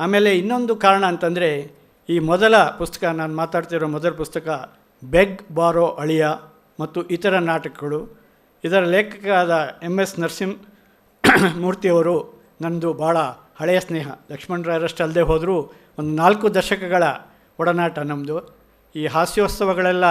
ಆಮೇಲೆ ಇನ್ನೊಂದು ಕಾರಣ ಅಂತಂದರೆ, ಈ ಮೊದಲ ಪುಸ್ತಕ, ನಾನು ಮಾತಾಡ್ತಿರೋ ಮೊದಲ ಪುಸ್ತಕ, ಬೆಗ್ ಬಾರೋ ಅಳಿಯ ಮತ್ತು ಇತರ ನಾಟಕಗಳು. ಇದರ ಲೇಖಕರಾದ ಎಂ ಎಸ್ ನರಸಿಂಹ ಮೂರ್ತಿಯವರು ನನ್ನದು ಭಾಳ ಹಳೆಯ ಸ್ನೇಹ. ಲಕ್ಷ್ಮಣರಾಯರಷ್ಟು ಅಲ್ಲದೆ ಹೋದರೂ ಒಂದು ನಾಲ್ಕು ದಶಕಗಳ ಒಡನಾಟ ನಮ್ಮದು ಈ ಹಾಸ್ಯೋತ್ಸವಗಳೆಲ್ಲ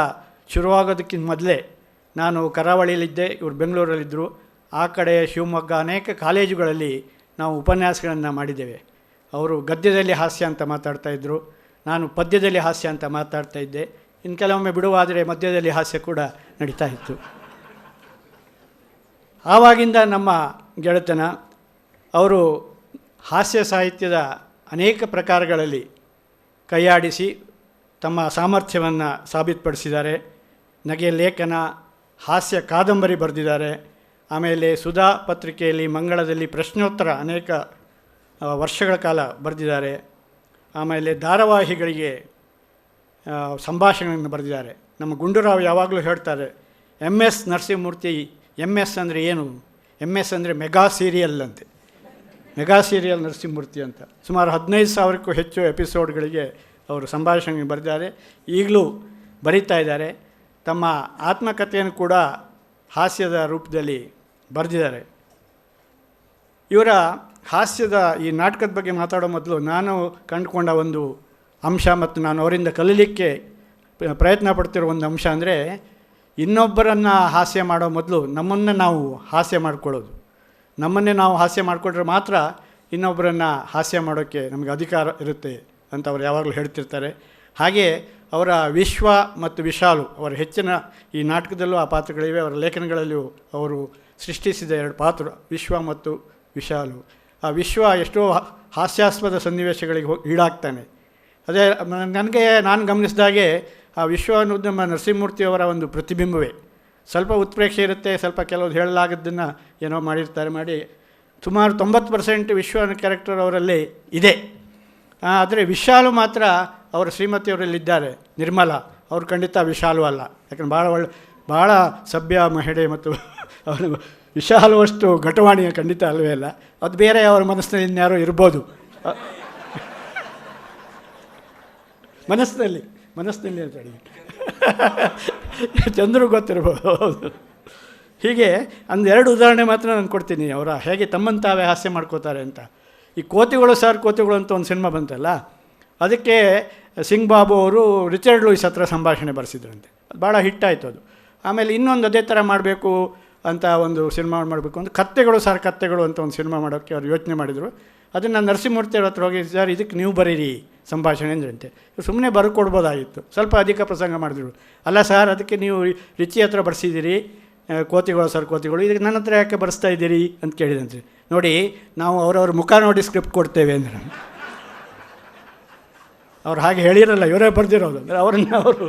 ಶುರುವಾಗೋದಕ್ಕಿಂತ ಮೊದಲೇ ನಾನು ಕರಾವಳಿಯಲ್ಲಿದ್ದೆ, ಇವರು ಬೆಂಗಳೂರಲ್ಲಿದ್ದರು ಆ ಕಡೆ ಶಿವಮೊಗ್ಗ ಅನೇಕ ಕಾಲೇಜುಗಳಲ್ಲಿ ನಾವು ಉಪನ್ಯಾಸಗಳನ್ನು ಮಾಡಿದ್ದೇವೆ. ಅವರು ಗದ್ಯದಲ್ಲಿ ಹಾಸ್ಯ ಅಂತ ಮಾತಾಡ್ತಾ ಇದ್ದರು ನಾನು ಪದ್ಯದಲ್ಲಿ ಹಾಸ್ಯ ಅಂತ ಮಾತಾಡ್ತಾ ಇದ್ದೆ. ಇನ್ನು ಕೆಲವೊಮ್ಮೆ ಬಿಡುವಾದರೆ ಮಧ್ಯದಲ್ಲಿ ಹಾಸ್ಯ ಕೂಡ ನಡೀತಾ ಇತ್ತು. ಆವಾಗಿಂದ ನಮ್ಮ ಗೆಳೆತನ, ಅವರು ಹಾಸ್ಯ ಸಾಹಿತ್ಯದ ಅನೇಕ ಪ್ರಕಾರಗಳಲ್ಲಿ ಕೈಯಾಡಿಸಿ ತಮ್ಮ ಸಾಮರ್ಥ್ಯವನ್ನು ಸಾಬೀತುಪಡಿಸಿದ್ದಾರೆ. ನಗೆ ಲೇಖನ, ಹಾಸ್ಯ ಕಾದಂಬರಿ ಬರೆದಿದ್ದಾರೆ. ಆಮೇಲೆ ಸುಧಾ ಪತ್ರಿಕೆಯಲ್ಲಿ ಮಂಗಳದಲ್ಲಿ ಪ್ರಶ್ನೋತ್ತರ ಅನೇಕ ವರ್ಷಗಳ ಕಾಲ ಬರೆದಿದ್ದಾರೆ. ಆಮೇಲೆ ಧಾರಾವಾಹಿಗಳಿಗೆ ಸಂಭಾಷಣೆಯನ್ನು ಬರೆದಿದ್ದಾರೆ. ನಮ್ಮ ಗುಂಡೂರಾವ್ ಯಾವಾಗಲೂ ಹೇಳ್ತಾರೆ M S Narasimhamurthy M S ಅಂದರೆ ಏನು? ಎಂ ಎಸ್ ಅಂದರೆ ಮೆಗಾ ಸೀರಿಯಲ್ ಅಂತೆ. ಮೆಗಾ ಸೀರಿಯಲ್ ನರಸಿಂಹಮೂರ್ತಿ ಅಂತ. ಸುಮಾರು ಹದಿನೈದು ಸಾವಿರಕ್ಕೂ ಹೆಚ್ಚು ಎಪಿಸೋಡ್ಗಳಿಗೆ ಅವರು ಸಂಭಾಷಣೆ ಬರೆದಿದ್ದಾರೆ. ಈಗಲೂ ಬರೀತಾ ಇದ್ದಾರೆ. ತಮ್ಮ ಆತ್ಮಕಥೆಯನ್ನು ಕೂಡ ಹಾಸ್ಯದ ರೂಪದಲ್ಲಿ ಬರೆದಿದ್ದಾರೆ. ಇವರ ಹಾಸ್ಯದ ಈ ನಾಟಕದ ಬಗ್ಗೆ ಮಾತಾಡೋ ಮೊದಲು ನಾನು ಕಂಡುಕೊಂಡ ಒಂದು ಅಂಶ ಮತ್ತು ನಾನು ಅವರಿಂದ ಕಲೀಲಿಕ್ಕೆ ಪ್ರ- ಪ್ರಯತ್ನ ಪಡ್ತಿರೋ ಒಂದು ಅಂಶ ಅಂದರೆ ಇನ್ನೊಬ್ಬರನ್ನು ಹಾಸ್ಯ ಮಾಡೋ ಮೊದಲು ನಮ್ಮನ್ನೇ ನಾವು ಹಾಸ್ಯ ಮಾಡಿಕೊಳ್ಳೋದು. ನಮ್ಮನ್ನೇ ನಾವು ಹಾಸ್ಯ ಮಾಡಿಕೊಂಡ್ರೆ ಮಾತ್ರ ಇನ್ನೊಬ್ಬರನ್ನು ಹಾಸ್ಯ ಮಾಡೋಕ್ಕೆ ನಮಗೆ ಅಧಿಕಾರ ಇರುತ್ತೆ ಅಂತ ಅವರು ಯಾವಾಗಲೂ ಹೇಳ್ತಿರ್ತಾರೆ. ಹಾಗೆ ಅವರ ವಿಶ್ವ ಮತ್ತು ವಿಶಾಲು ಅವರ ಹೆಚ್ಚಿನ ಈ ನಾಟಕದಲ್ಲೂ ಆ ಪಾತ್ರಗಳಿವೆ. ಅವರ ಲೇಖನಗಳಲ್ಲಿಯೂ ಅವರು ಸೃಷ್ಟಿಸಿದ ಎರಡು ಪಾತ್ರ, ವಿಶ್ವ ಮತ್ತು ವಿಶಾಲು. ಆ ವಿಶ್ವ ಎಷ್ಟೋ ಹಾಸ್ಯಾಸ್ಪದ ಸನ್ನಿವೇಶಗಳಿಗೆ ಹೋಗಿ ಈಡಾಗ್ತಾನೆ. ಅದೇ ನನಗೆ ನಾನು ಗಮನಿಸಿದಾಗೆ ಆ ವಿಶ್ವ ಅನ್ನೋದು ನಮ್ಮ ನರಸಿಂಹಮೂರ್ತಿಯವರ ಒಂದು ಪ್ರತಿಬಿಂಬವೇ. ಸ್ವಲ್ಪ ಉತ್ಪ್ರೇಕ್ಷೆ ಇರುತ್ತೆ, ಸ್ವಲ್ಪ ಕೆಲವ್ರು ಹೇಳಲಾಗದ್ದನ್ನು ಏನೋ ಮಾಡಿರ್ತಾರೆ ಮಾಡಿ ಸುಮಾರು ತೊಂಬತ್ತು ಪರ್ಸೆಂಟ್ ವಿಶ್ವ ಕ್ಯಾರೆಕ್ಟರ್ ಅವರಲ್ಲಿ ಇದೆ. ಆದರೆ ವಿಶಾಲು ಮಾತ್ರ ಅವರ ಶ್ರೀಮತಿಯವರಲ್ಲಿದ್ದಾರೆ ನಿರ್ಮಲ. ಅವರು ಖಂಡಿತ ವಿಶಾಲು ಅಲ್ಲ. ಯಾಕಂದ್ರೆ ಭಾಳ ಒಳ್ಳೆ ಭಾಳ ಸಭ್ಯ ಮಹಿಳೆ ಮತ್ತು ಅವರು ವಿಶಾಲವಷ್ಟು ಘಟವಾಣಿಯ ಖಂಡಿತ ಅಲ್ಲವೇ ಅಲ್ಲ. ಅದು ಬೇರೆ ಅವರ ಮನಸ್ಸಿನಲ್ಲಿ ಇನ್ಯಾರೋ ಇರ್ಬೋದು. ಮನಸ್ಸಿನಲ್ಲಿ ಮನಸ್ಸಿನಲ್ಲಿ ಅಂತ ಚಂದ್ರು ಗೊತ್ತಿರ್ಬೋದು ಹೀಗೆ ಒಂದೆರಡು ಉದಾಹರಣೆ ಮಾತ್ರ ನಾನು ಕೊಡ್ತೀನಿ. ಅವರ ಹೇಗೆ ತಮ್ಮನ್ನು ತಾವೇ ಹಾಸ್ಯ ಮಾಡ್ಕೋತಾರೆ ಅಂತ. ಈ ಕೋತಿಗಳು ಸರ್ ಕೋತಿಗಳು ಅಂತ ಒಂದು ಸಿನಿಮಾ ಬಂತಲ್ಲ, ಅದಕ್ಕೆ ಸಿಂಗ್ ಬಾಬು ಅವರು ರಿಚರ್ಡ್ ಲೂಯಿಸ್ ಹತ್ರ ಸಂಭಾಷಣೆ ಬರೆಸಿದ್ರಂತೆ. ಅದು ಭಾಳ ಹಿಟ್ಟಾಯಿತು ಅದು. ಆಮೇಲೆ ಇನ್ನೊಂದು ಅದೇ ಥರ ಮಾಡಬೇಕು ಅಂತ ಒಂದು ಸಿನಿಮಾ ಮಾಡಬೇಕು ಅಂತ, ಕತ್ತೆಗಳು ಸರ್ ಕತ್ತೆಗಳು ಅಂತ ಒಂದು ಸಿನಿಮಾ ಮಾಡೋಕ್ಕೆ ಅವ್ರು ಯೋಚನೆ ಮಾಡಿದರು. ಅದನ್ನು ನರಸಿಂಹಮೂರ್ತಿ ಅವ್ರ ಹತ್ರ ಹೋಗಿ, ಸರ್, ಇದಕ್ಕೆ ನೀವು ಬರೀರಿ ಸಂಭಾಷಣೆ, ಅಂದ್ರಂತೆ. ಸುಮ್ಮನೆ ಬರ್ಕೊಡ್ಬೋದಾಗಿತ್ತು. ಸ್ವಲ್ಪ ಅಧಿಕ ಪ್ರಸಂಗ ಮಾಡಿದ್ರು. ಅಲ್ಲ ಸರ್, ಅದಕ್ಕೆ ನೀವು ರಿಚಿ ಹತ್ರ ಬರ್ಸಿದ್ದೀರಿ ಕೋತಿಗಳು, ಸರ್ ಕೋತಿಗಳು, ಇದಕ್ಕೆ ನನ್ನ ಹತ್ರ ಯಾಕೆ ಬರೆಸ್ತಾ ಇದ್ದೀರಿ? ಅಂತ ಕೇಳಿದಂತೆ. ನೋಡಿ, ನಾವು ಅವರವ್ರ ಮುಖ ನೋಡಿ ಸ್ಕ್ರಿಪ್ಟ್ ಕೊಡ್ತೇವೆ ಅಂದ್ರೆ. ಅವ್ರು ಹಾಗೆ ಹೇಳಿರಲ್ಲ, ಇವರೇ ಬರೆದಿರೋದು. ಅಂದರೆ ಅವರನ್ನು ಅವರು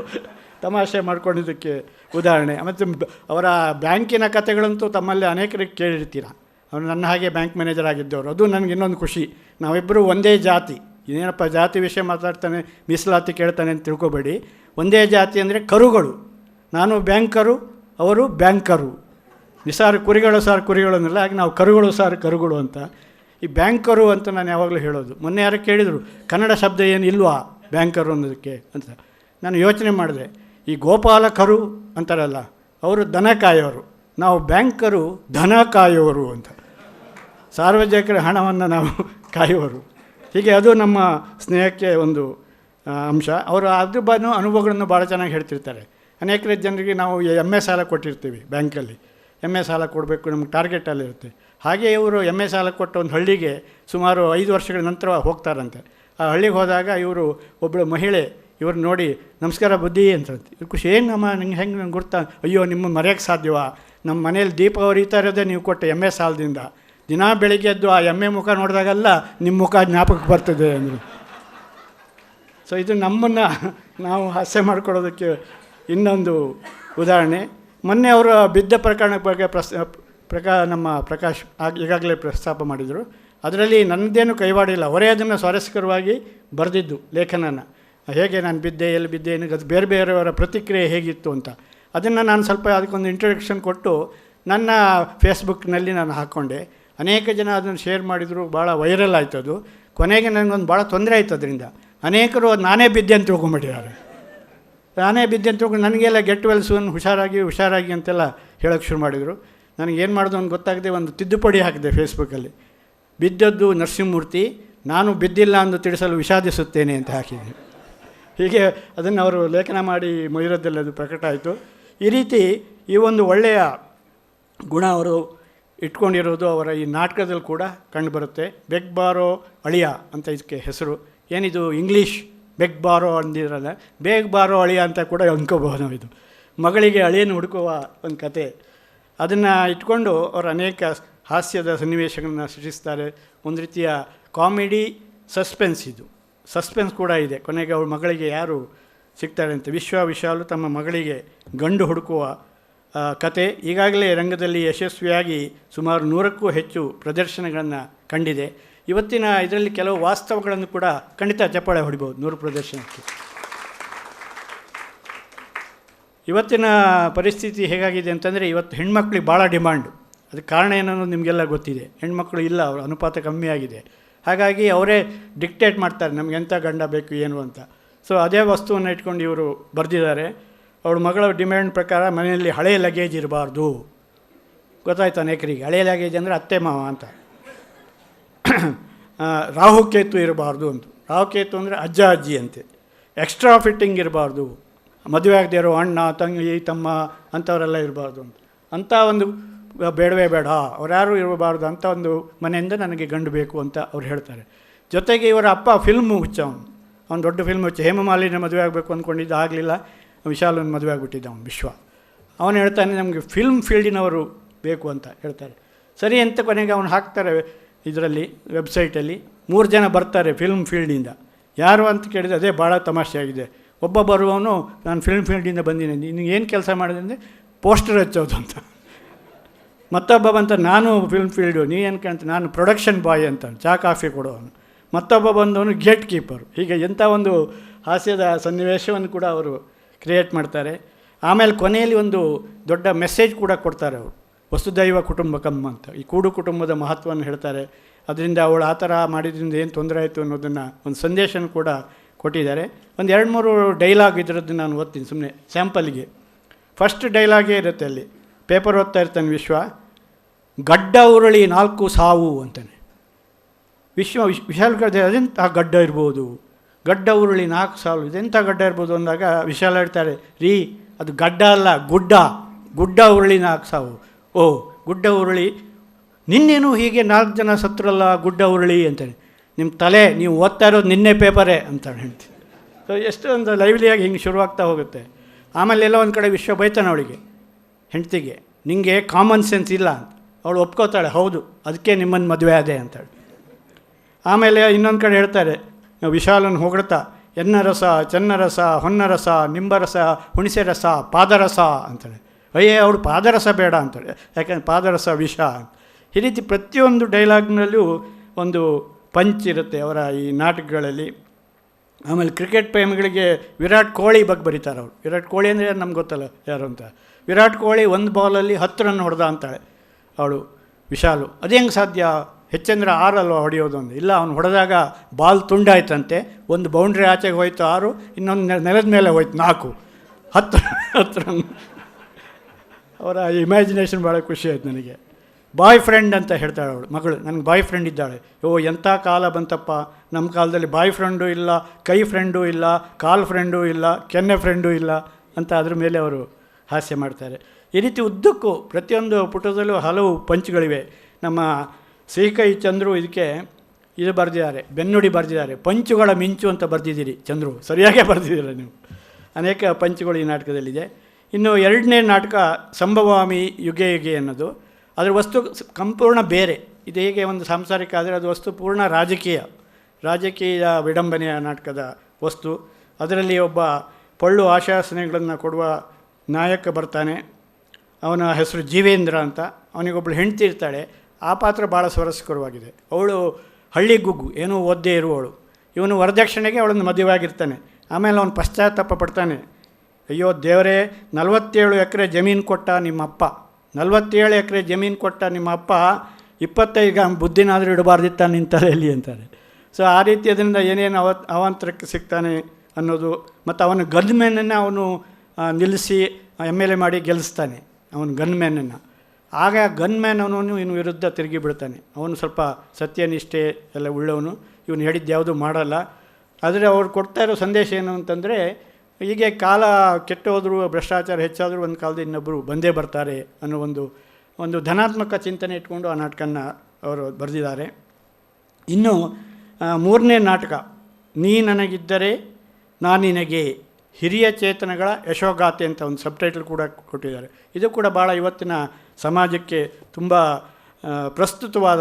ತಮಾಷೆ ಮಾಡ್ಕೊಂಡಿದ್ದಕ್ಕೆ ಉದಾಹರಣೆ. ಮತ್ತು ಅವರ ಬ್ಯಾಂಕಿನ ಕಥೆಗಳಂತೂ ತಮ್ಮಲ್ಲಿ ಅನೇಕರಿಗೆ ಕೇಳಿರ್ತೀರ? ಅವರು ನನ್ನ ಹಾಗೆ ಬ್ಯಾಂಕ್ ಮ್ಯಾನೇಜರ್ ಆಗಿದ್ದವರು. ಅದು ನನಗೆ ಇನ್ನೊಂದು ಖುಷಿ. ನಾವಿಬ್ಬರು ಒಂದೇ ಜಾತಿ. ಏನಪ್ಪ ಜಾತಿ ವಿಷಯ ಮಾತಾಡ್ತಾನೆ, ಮೀಸಲಾತಿ ಕೇಳ್ತಾನೆ ಅಂತ ತಿಳ್ಕೊಬೇಡಿ. ಒಂದೇ ಜಾತಿ ಅಂದರೆ ಕರುಗಳು. ನಾನು ಬ್ಯಾಂಕರು, ಅವರು ಬ್ಯಾಂಕರು. ನಿಸಾರು ಕುರಿಗಳು ಸಾರು ಕುರಿಗಳು ಅನ್ನಲ್ಲ, ಹಾಗೆ ನಾವು ಕರುಗಳು ಸಾರು ಕರುಗಳು ಅಂತ. ಈ ಬ್ಯಾಂಕರು ಅಂತ ನಾನು ಯಾವಾಗಲೂ ಹೇಳೋದು. ಮೊನ್ನೆ ಯಾರು ಕೇಳಿದರು, ಕನ್ನಡ ಶಬ್ದ ಏನು ಇಲ್ವಾ ಬ್ಯಾಂಕರು ಅನ್ನೋದಕ್ಕೆ ಅಂತ. ನಾನು ಯೋಚನೆ ಮಾಡಿದೆ. ಈ ಗೋಪಾಲಕರು ಅಂತಾರಲ್ಲ, ಅವರು ದನ ಕಾಯೋರು. ನಾವು ಬ್ಯಾಂಕರು ದನ ಕಾಯೋರು ಅಂತ. ಸಾರ್ವಜನಿಕರ ಹಣವನ್ನು ನಾವು ಕಾಯುವರು ಹೀಗೆ ಅದು ನಮ್ಮ ಸ್ನೇಹಕ್ಕೆ ಒಂದು ಅಂಶ. ಅವರು ಅದ್ರ ಬಾನು ಅನುಭವಗಳನ್ನು ಭಾಳ ಚೆನ್ನಾಗಿ ಹೇಳ್ತಿರ್ತಾರೆ. ಅನೇಕ ಜನರಿಗೆ ನಾವು ಎಂ ಎ ಸಾಲ ಕೊಟ್ಟಿರ್ತೀವಿ ಬ್ಯಾಂಕಲ್ಲಿ. ಎಂ ಎ ಸಾಲ ಕೊಡಬೇಕು, ನಮ್ಗೆ ಟಾರ್ಗೆಟಲ್ಲಿರುತ್ತೆ ಹಾಗೆ ಇವರು ಎಂ ಎ ಸಾಲ ಕೊಟ್ಟ ಒಂದು ಹಳ್ಳಿಗೆ ಸುಮಾರು ಐದು ವರ್ಷಗಳ ನಂತರ ಹೋಗ್ತಾರಂತೆ. ಆ ಹಳ್ಳಿಗೆ ಹೋದಾಗ ಇವರು ಒಬ್ಬಳು ಮಹಿಳೆ ಇವ್ರು ನೋಡಿ, ನಮಸ್ಕಾರ ಬುದ್ಧಿ ಅಂತ ಇವ್ರು ಖುಷಿ ನಮ್ಮ ನಿಂಗೆ ಹೆಂಗೆ ನಂಗೆ ಗೊತ್ತಾ ಅಯ್ಯೋ ನಿಮ್ಮ ಮರೆಯೋಕ್ಕೆ ಸಾಧ್ಯವಾ? ನಮ್ಮ ಮನೇಲಿ ದೀಪ ಉರಿತಾ ಇರೋದೇ ನೀವು ಕೊಟ್ಟ ಎಮ್ಮೆ ಸಾಲದಿಂದ. ದಿನ ಬೆಳಿಗ್ಗೆ ಎದ್ದು ಆ ಎಮ್ಮೆ ಮುಖ ನೋಡಿದಾಗೆಲ್ಲ ನಿಮ್ಮ ಮುಖ ಜ್ಞಾಪಕಕ್ಕೆ ಬರ್ತದೆ ಅಂದರು. ಸೊ ಇದು ನಮ್ಮನ್ನು ನಾವು ಹಾಸ್ಯ ಮಾಡ್ಕೊಳ್ಳೋದಕ್ಕೆ ಇನ್ನೊಂದು ಉದಾಹರಣೆ. ಮೊನ್ನೆ ಅವರು ಬಿದ್ದ ಪ್ರಕರಣ ಬಗ್ಗೆ ಪ್ರಸ್, ಪ್ರಕಾ, ನಮ್ಮ ಪ್ರಕಾಶ್ ಈಗಾಗಲೇ ಪ್ರಸ್ತಾಪ ಮಾಡಿದರು. ಅದರಲ್ಲಿ ನನ್ನದೇನು ಕೈವಾಡಿಲ್ಲ. ಅವರೇ ಅದನ್ನು ಸ್ವಾರಸ್ಯಕರವಾಗಿ ಬರೆದಿದ್ದು ಲೇಖನನ. ಹೇಗೆ ನಾನು ಬಿದ್ದೆ, ಎಲ್ಲಿ ಬಿದ್ದೆ ಅದು ಬೇರೆ ಬೇರೆಯವರ ಪ್ರತಿಕ್ರಿಯೆ ಹೇಗಿತ್ತು ಅಂತ. ಅದನ್ನು ನಾನು ಸ್ವಲ್ಪ ಅದಕ್ಕೊಂದು ಇಂಟ್ರೊಡಕ್ಷನ್ ಕೊಟ್ಟು ನನ್ನ ಫೇಸ್ಬುಕ್ನಲ್ಲಿ ನಾನು ಹಾಕ್ಕೊಂಡೆ ಅನೇಕ ಜನ ಅದನ್ನು ಶೇರ್ ಮಾಡಿದರು, ಭಾಳ ವೈರಲ್ ಆಯಿತು ಅದು. ಕೊನೆಗೆ ನನಗೊಂದು ಭಾಳ ತೊಂದರೆ ಆಯಿತು ಅದರಿಂದ. ಅನೇಕರು ನಾನೇ ಬಿದ್ದೆ ಅಂತ ತಿಳ್ಕೊಂಬಿಟ್ಟಿದ್ದಾರೆ. ನಾನೇ ಬಿದ್ದೆ ಅಂತ ತಿಳ್ಕೊಂಡು ನನಗೆಲ್ಲ ಗೆಟ್ ವೆಲ್ ಸೂನ್ ಹುಷಾರಾಗಿ ಹುಷಾರಾಗಿ ಅಂತೆಲ್ಲ ಹೇಳೋಕ್ಕೆ ಶುರು ಮಾಡಿದರು. ನನಗೇನು ಮಾಡೋದು ಅಂತ ಗೊತ್ತಾಗದೆ ಒಂದು ತಿದ್ದುಪಡಿ ಹಾಕಿದೆ ಫೇಸ್ಬುಕ್ಕಲ್ಲಿ ಬಿದ್ದದ್ದು ನರಸಿಂಹಮೂರ್ತಿ, ನಾನು ಬಿದ್ದಿಲ್ಲ ಅಂದು ತಿಳಿಸಲು ವಿಷಾದಿಸುತ್ತೇನೆ ಅಂತ ಹಾಕಿದ್ದೀನಿ. ಹೀಗೆ ಅದನ್ನು ಅವರು ಲೇಖನ ಮಾಡಿ ಮೊಯ್ರದಲ್ಲಿ ಅದು ಪ್ರಕಟ ಆಯಿತು. ಈ ರೀತಿ ಈ ಒಂದು ಒಳ್ಳೆಯ ಗುಣ ಅವರು ಇಟ್ಕೊಂಡಿರೋದು ಅವರ ಈ ನಾಟಕದಲ್ಲಿ ಕೂಡ ಕಂಡುಬರುತ್ತೆ. ಬೆಗ್ ಬಾರೋ ಅಳಿಯ ಅಂತ ಇದಕ್ಕೆ ಹೆಸರು. ಏನಿದು? ಇಂಗ್ಲೀಷ್ ಬೆಗ್ ಬಾರೋ ಅಂದಿರಲ್ಲ. ಬೇಗ್ ಬಾರೋ ಅಳಿಯ ಅಂತ ಕೂಡ ಅಂದ್ಕೋಬಹುದು ನಾವು ಇದು. ಮಗಳಿಗೆ ಅಳಿಯನ್ನು ಹುಡುಕುವ ಒಂದು ಕತೆ. ಅದನ್ನು ಇಟ್ಕೊಂಡು ಅವರು ಅನೇಕ ಹಾಸ್ಯದ ಸನ್ನಿವೇಶಗಳನ್ನು ಸೃಷ್ಟಿಸ್ತಾರೆ. ಒಂದು ರೀತಿಯ ಕಾಮಿಡಿ ಸಸ್ಪೆನ್ಸ್ ಇದು. ಸಸ್ಪೆನ್ಸ್ ಕೂಡ ಇದೆ. ಕೊನೆಗೆ ಅವಳ ಮಗಳಿಗೆ ಯಾರು ಸಿಗ್ತಾರೆ ಅಂತ. ವಿಶ್ವ ವಿಶಾಲು ತಮ್ಮ ಮಗಳಿಗೆ ಗಂಡು ಹುಡುಕುವ ಕತೆ. ಈಗಾಗಲೇ ರಂಗದಲ್ಲಿ ಯಶಸ್ವಿಯಾಗಿ ಸುಮಾರು ನೂರಕ್ಕೂ ಹೆಚ್ಚು ಪ್ರದರ್ಶನಗಳನ್ನು ಕಂಡಿದೆ. ಇವತ್ತಿನ ಇದರಲ್ಲಿ ಕೆಲವು ವಾಸ್ತವಗಳನ್ನು ಕೂಡ ಖಂಡಿತ ಚಪ್ಪಾಳೆ ಹೊಡಿಬೋದು ನೂರು ಪ್ರದರ್ಶನಕ್ಕೆ. ಇವತ್ತಿನ ಪರಿಸ್ಥಿತಿ ಹೇಗಾಗಿದೆ ಅಂತಂದರೆ, ಇವತ್ತು ಹೆಣ್ಮಕ್ಳಿಗೆ ಭಾಳ ಡಿಮಾಂಡು. ಅದಕ್ಕೆ ಕಾರಣ ಏನನ್ನೋದು ನಿಮಗೆಲ್ಲ ಗೊತ್ತಿದೆ. ಹೆಣ್ಮಕ್ಳು ಇಲ್ಲ, ಅವರ ಅನುಪಾತ ಕಮ್ಮಿ ಆಗಿದೆ. ಹಾಗಾಗಿ ಅವರೇ ಡಿಕ್ಟೇಟ್ ಮಾಡ್ತಾರೆ, ನಮ್ಗೆ ಎಂಥ ಗಂಡ ಬೇಕು, ಏನು ಅಂತ. ಸೊ ಅದೇ ವಸ್ತುವನ್ನು ಇಟ್ಕೊಂಡು ಇವರು ಬರೆದಿದ್ದಾರೆ. ಅವಳ ಮಗಳ ಡಿಮ್ಯಾಂಡ್ ಪ್ರಕಾರ ಮನೆಯಲ್ಲಿ ಹಳೆಯ ಲಗೇಜ್ ಇರಬಾರ್ದು. ಗೊತ್ತಾಯ್ತು ನೇಕರಿಗೆ? ಹಳೆಯ ಲಗೇಜ್ ಅಂದರೆ ಅತ್ತೆ, ಮಾವ ಅಂತ. ರಾಹು ರಾಹುಕೇತು ಇರಬಾರ್ದು ಅಂತ. ರಾಹುಕೇತು ಅಂದರೆ ಅಜ್ಜ, ಅಜ್ಜಿ ಅಂತೆ. ಎಕ್ಸ್ಟ್ರಾ ಫಿಟ್ಟಿಂಗ್ ಇರಬಾರ್ದು. ಮದುವೆ ಆಗದೆ ಇರೋ ಅಣ್ಣ, ತಂಗಿ, ತಮ್ಮ ಅಂಥವರೆಲ್ಲ ಇರಬಾರ್ದು ಅಂತ. ಅಂಥ ಒಂದು ಬೇಡವೇ ಬೇಡ. ಅವ್ರ್ಯಾರು ಇರಬಾರ್ದು. ಅಂತ ಒಂದು ಮನೆಯಿಂದ ನನಗೆ ಗಂಡು ಬೇಕು ಅಂತ ಅವ್ರು ಹೇಳ್ತಾರೆ. ಜೊತೆಗೆ ಇವರ ಅಪ್ಪ ಫಿಲ್ಮ್ ಹುಚ್ಚ ಅವನು ಅವ್ನು ದೊಡ್ಡ ಫಿಲ್ಮ್ ಹುಚ್ಚ. ಹೇಮಮಾಲಿನ ಮದುವೆ ಆಗಬೇಕು ಅಂದ್ಕೊಂಡಿದ್ದು ಆಗಲಿಲ್ಲ. ವಿಶಾಲನ ಮದುವೆ ಆಗಿಬಿಟ್ಟಿದ್ದ ಅವನು ವಿಶ್ವ. ಅವನು ಹೇಳ್ತಾನೆ, ನಮಗೆ ಫಿಲ್ಮ್ ಫೀಲ್ಡಿನವರು ಬೇಕು ಅಂತ ಹೇಳ್ತಾರೆ. ಸರಿ ಅಂತ ಕೊನೆಗೆ ಅವನು ಹಾಕ್ತಾರೆ ಇದರಲ್ಲಿ ವೆಬ್ಸೈಟಲ್ಲಿ ಮೂರು ಜನ ಬರ್ತಾರೆ ಫಿಲ್ಮ್ ಫೀಲ್ಡಿಂದ ಯಾರು ಅಂತ ಕೇಳಿದರೆ, ಅದೇ ಭಾಳ ತಮಾಷೆ ಆಗಿದೆ. ಒಬ್ಬ ಬರುವವನು, ನಾನು ಫಿಲ್ಮ್ ಫೀಲ್ಡಿಂದ ಬಂದಿದ್ದೀನಿ. ನಿನಗೆ ಏನು ಕೆಲಸ ಮಾಡಿದೆ? ಅಂದರೆ, ಪೋಸ್ಟರ್ ಹಚ್ಚೋದು ಅಂತ. ಮತ್ತೊಬ್ಬ ಬಂತ, ನಾನು ಫಿಲ್ಮ್ ಫೀಲ್ಡು ನೀ ಏನು ಕಾಣ್ತ? ನಾನು ಪ್ರೊಡಕ್ಷನ್ ಬಾಯ್ ಅಂತ ಚಾ ಕಾಫಿ ಕೊಡೋನು ಮತ್ತೊಬ್ಬ ಬಂದವನು ಗೇಟ್ ಕೀಪರ್ ಹೀಗೆ ಎಂಥ ಒಂದು ಹಾಸ್ಯದ ಸನ್ನಿವೇಶವನ್ನು ಕೂಡ ಅವರು ಕ್ರಿಯೇಟ್ ಮಾಡ್ತಾರೆ. ಆಮೇಲೆ ಕೊನೆಯಲ್ಲಿ ಒಂದು ದೊಡ್ಡ ಮೆಸೇಜ್ ಕೂಡ ಕೊಡ್ತಾರೆ ಅವರು. ವಸುದೈವ ಕುಟುಂಬಕಮ್ಮ ಅಂತ. ಈ ಕೂಡು ಕುಟುಂಬದ ಮಹತ್ವವನ್ನು ಹೇಳ್ತಾರೆ. ಅದರಿಂದ ಅವಳು ಆ ಥರ ಮಾಡಿದ್ರಿಂದ ಏನು ತೊಂದರೆ ಆಯಿತು ಅನ್ನೋದನ್ನು ಒಂದು ಸಂದೇಶನ ಕೂಡ ಕೊಟ್ಟಿದ್ದಾರೆ. ಒಂದು ಎರಡು ಮೂರು ಡೈಲಾಗ್ ಇದರದ್ದು ನಾನು ಓದ್ತೀನಿ ಸುಮ್ಮನೆ ಸ್ಯಾಂಪಲ್ಗೆ ಫಸ್ಟ್ ಡೈಲಾಗೇ ಇರುತ್ತೆ ಅಲ್ಲಿ. ಪೇಪರ್ ಓದ್ತಾ ಇರ್ತಾನೆ ವಿಶ್ವ. ಗಡ್ಡ ಉರುಳಿ ನಾಲ್ಕು ಸಾವು ಅಂತಾನೆ. ವಿಶ್ವ ವಿಶ್, ವಿಶಾಲ್ ಕಡೆ ಅದೆಂಥ ಗಡ್ಡ ಇರ್ಬೋದು? ಗಡ್ಡ ಉರುಳಿ ನಾಲ್ಕು ಸಾವು, ಇದೆಂಥ ಗಡ್ಡ ಇರ್ಬೋದು ಅಂದಾಗ ವಿಶಾಲ ಹೇಳ್ತಾರೆ, ರೀ, ಅದು ಗಡ್ಡ ಅಲ್ಲ, ಗುಡ್ಡ. ಗುಡ್ಡ ಉರುಳಿ ನಾಲ್ಕು ಸಾವು. ಓ, ಗುಡ್ಡ ಉರುಳಿ, ನಿನ್ನೇನು ಹೀಗೆ ನಾಲ್ಕು ಜನ ಸತ್ರಲ್ಲ ಗುಡ್ಡ ಉರುಳಿ ಅಂತಾನೆ. ನಿಮ್ಮ ತಲೆ, ನೀವು ಓದ್ತಾ ಇರೋದು ನಿನ್ನೆ ಪೇಪರೇ ಅಂತ ಹೇಳ್ತೀನಿ. ಸೊ ಎಷ್ಟು ಒಂದು ಲೈವ್ಲಿಯಾಗಿ ಹಿಂಗೆ ಶುರುವಾಗ್ತಾ ಹೋಗುತ್ತೆ. ಆಮೇಲೆ ಎಲ್ಲ ಒಂದು ಕಡೆ ವಿಶ್ವ ಬೈತಾನೆ ಅವಳಿಗೆ. ಹೆಂಡ್ತಿಗೆ ನಿಮಗೆ ಕಾಮನ್ ಸೆನ್ಸ್ ಇಲ್ಲ ಅವಳು ಒಪ್ಕೋತಾಳೆ, ಹೌದು, ಅದಕ್ಕೆ ನಿಮ್ಮನ್ನು ಮದುವೆ ಆದೆ ಅಂತೇಳಿ ಆಮೇಲೆ ಇನ್ನೊಂದು ಕಡೆ ಹೇಳ್ತಾರೆ ವಿಶಾಲನ ಹೊಗಳ್ತಾ ಎನ್ನ ರಸ ಚೆನ್ನ ರಸ ಹೊನ್ನ ರಸ ನಿಂಬರಸ ಹುಣಸೆ ರಸ ಪಾದರಸ ಅಂತಾಳೆ ಅಯ್ಯೇ, ಅವಳು ಪಾದರಸ ಬೇಡ ಅಂತಾಳೆ ಯಾಕಂದ್ರೆ ಪಾದರಸ ವಿಷ ಈ ರೀತಿ ಪ್ರತಿಯೊಂದು ಡೈಲಾಗ್ನಲ್ಲೂ ಒಂದು ಪಂಚ್ ಇರುತ್ತೆ ಅವರ ಈ ನಾಟಕಗಳಲ್ಲಿ. ಆಮೇಲೆ ಕ್ರಿಕೆಟ್ ಪ್ರೇಮಿಗಳಿಗೆ ವಿರಾಟ್ ಕೊಹ್ಲಿ ಬಗ್ಗೆ ಬರೀತಾರೆ ಅವರು. ವಿರಾಟ್ ಕೊಹ್ಲಿ ಅಂದರೆ ನಮ್ಗೆ ಗೊತ್ತಲ್ಲ ಯಾರು ಅಂತ. ವಿರಾಟ್ ಕೊಹ್ಲಿ ಒಂದು ಬಾಲಲ್ಲಿ ಹತ್ತು ರನ್ ಹೊಡೆದ ಅಂತಾಳೆ ಅವಳು, ವಿಶಾಲು. ಅದು ಹೆಂಗೆ ಸಾಧ್ಯ? ಹೆಚ್ಚಂದ್ರೆ ಆರಲ್ವ ಒಂದು ಇಲ್ಲ, ಅವನು ಹೊಡೆದಾಗ ಬಾಲ್ ತುಂಡಾಯ್ತಂತೆ. ಒಂದು ಬೌಂಡ್ರಿ ಆಚೆಗೆ ಹೋಯ್ತು ಆರು, ಇನ್ನೊಂದು ನೆಲದ ಮೇಲೆ ಹೋಯ್ತು ನಾಲ್ಕು. ಹತ್ತು ಹತ್ತು ರನ್. ಅವರ ಇಮ್ಯಾಜಿನೇಷನ್ ಭಾಳ ಖುಷಿ ಆಯ್ತು ನನಗೆ. ಬಾಯ್ ಫ್ರೆಂಡ್ ಅಂತ ಹೇಳ್ತಾಳೆ ಅವಳು, ಮಗಳು, ನನಗೆ ಬಾಯ್ ಫ್ರೆಂಡ್ ಇದ್ದಾಳೆ. ಓ, ಎಂಥ ಕಾಲ ಬಂತಪ್ಪ. ನಮ್ಮ ಕಾಲದಲ್ಲಿ ಬಾಯ್ ಫ್ರೆಂಡು ಇಲ್ಲ, ಕೈ ಫ್ರೆಂಡು ಇಲ್ಲ, ಕಾಲ್ ಫ್ರೆಂಡು ಇಲ್ಲ, ಕೆನ್ನೆ ಫ್ರೆಂಡು ಇಲ್ಲ ಅಂತ ಅದ್ರ ಮೇಲೆ ಅವರು ಹಾಸ್ಯ ಮಾಡ್ತಾರೆ. ಈ ರೀತಿ ಉದ್ದಕ್ಕೂ ಪ್ರತಿಯೊಂದು ಪುಟದಲ್ಲೂ ಹಲವು ಪಂಚ್ಗಳಿವೆ. ನಮ್ಮ ಸಿಹಿಕೈ ಚಂದ್ರು ಇದಕ್ಕೆ ಇದು ಬರೆದಿದ್ದಾರೆ, ಬೆನ್ನುಡಿ ಬರೆದಿದ್ದಾರೆ. ಪಂಚುಗಳ ಮಿಂಚು ಅಂತ ಬರೆದಿದ್ದೀರಿ ಚಂದ್ರು, ಸರಿಯಾಗೇ ಬರೆದಿದ್ದೀರ ನೀವು. ಅನೇಕ ಪಂಚುಗಳು ಈ ನಾಟಕದಲ್ಲಿದೆ. ಇನ್ನು ಎರಡನೇ ನಾಟಕ ಸಂಭವಾಮಿ ಯುಗೆ ಯುಗೆ ಅನ್ನೋದು. ಅದರ ವಸ್ತು ಸಂಪೂರ್ಣ ಬೇರೆ. ಇದು ಹೇಗೆ ಒಂದು ಸಾಂಸಾರಿಕ ಆದರೆ ಅದು ವಸ್ತು ಪೂರ್ಣ ರಾಜಕೀಯ. ರಾಜಕೀಯ ವಿಡಂಬನೆಯ ನಾಟಕದ ವಸ್ತು. ಅದರಲ್ಲಿ ಒಬ್ಬ ಪೊಳ್ಳು ಆಶಾಸನೆಗಳನ್ನು ಕೊಡುವ ನಾಯಕ ಬರ್ತಾನೆ. ಅವನ ಹೆಸರು ಜೀವೇಂದ್ರ ಅಂತ. ಅವನಿಗೊಬ್ಬಳು ಹೆಂಡ್ತಿ ಇರ್ತಾಳೆ. ಆ ಪಾತ್ರ ಭಾಳ ಸ್ವರಸ್ಕರವಾಗಿದೆ ಅವಳು ಹಳ್ಳಿ ಗುಗ್ಗು, ಏನೂ ಓದ್ದೆ ಇರುವವಳು. ಇವನು ವರದಕ್ಷಿಣೆಗೆ ಅವಳನ್ನು ಮದುವೆ ಆಗಿರ್ತಾನೆ ಆಮೇಲೆ ಅವನು ಪಶ್ಚಾತ್ತಾಪ ಪಡ್ತಾನೆ. ಅಯ್ಯೋ ದೇವರೇ, ನಲವತ್ತೇಳು ಎಕರೆ ಜಮೀನು ಕೊಟ್ಟ ನಿಮ್ಮ ಅಪ್ಪ ನಲವತ್ತೇಳು ಎಕರೆ ಜಮೀನು ಕೊಟ್ಟ ನಿಮ್ಮ ಅಪ್ಪ ಇಪ್ಪತ್ತೈದು ಗ್ರಾಮ್ ಬುದ್ಧಿನಾದರೂ ಇಡಬಾರ್ದಿತ್ತ ನಿನ್ನ ತಲೆಯಲ್ಲಿ ಅಂತಾರೆ. ಸೊ ಆ ರೀತಿ ಅದರಿಂದ ಏನೇನು ಅವ, ಅವಾಂತರಕ್ಕೆ ಸಿಗ್ತಾನೆ ಅನ್ನೋದು ಮತ್ತು ಅವನ ಗನ್ಮೆನನ್ನು ಅವನು ನಿಲ್ಲಿಸಿ ಎಂ ಎಲ್ ಎ ಮಾಡಿ ಗೆಲ್ಲಿಸ್ತಾನೆ ಅವನ ಗನ್ಮ್ಯಾನನ್ನು ಆಗ ಗನ್ಮ್ಯಾನ್ ಅವನು ಇವನು ವಿರುದ್ಧ ತಿರುಗಿ ಬಿಡ್ತಾನೆ. ಅವನು ಸ್ವಲ್ಪ ಸತ್ಯನಿಷ್ಠೆ, ಎಲ್ಲ ಉಳ್ಳವನು. ಇವನು ಹೇಳಿದ್ದು ಯಾವುದೂ ಮಾಡಲ್ಲ. ಆದರೆ ಅವ್ರು ಕೊಡ್ತಾ ಇರೋ ಸಂದೇಶ ಏನು ಅಂತಂದರೆ ಹೀಗೆ ಕಾಲ ಕೆಟ್ಟು ಹೋದರೂ ಭ್ರಷ್ಟಾಚಾರ ಹೆಚ್ಚಾದರೂ ಒಂದು ಕಾಲದ ಇನ್ನೊಬ್ಬರು ಬಂದೇ ಬರ್ತಾರೆ ಅನ್ನೋ ಒಂದು ಒಂದು ಧನಾತ್ಮಕ ಚಿಂತನೆ ಇಟ್ಕೊಂಡು ಆ ನಾಟಕನ ಅವರು ಬರೆದಿದ್ದಾರೆ. ಇನ್ನು ಮೂರನೇ ನಾಟಕ, ನೀ ನನಗಿದ್ದರೆ ನಾನಿನಗೆ ನಿನಗೆ ಹಿರಿಯ ಚೇತನಗಳ ಯಶೋಗಾಥೆ ಅಂತ ಒಂದು ಸಬ್ಟೈಟಲ್ ಕೂಡ ಕೊಟ್ಟಿದ್ದಾರೆ. ಇದು ಕೂಡ ಭಾಳ ಇವತ್ತಿನ ಸಮಾಜಕ್ಕೆ ತುಂಬ ಪ್ರಸ್ತುತವಾದ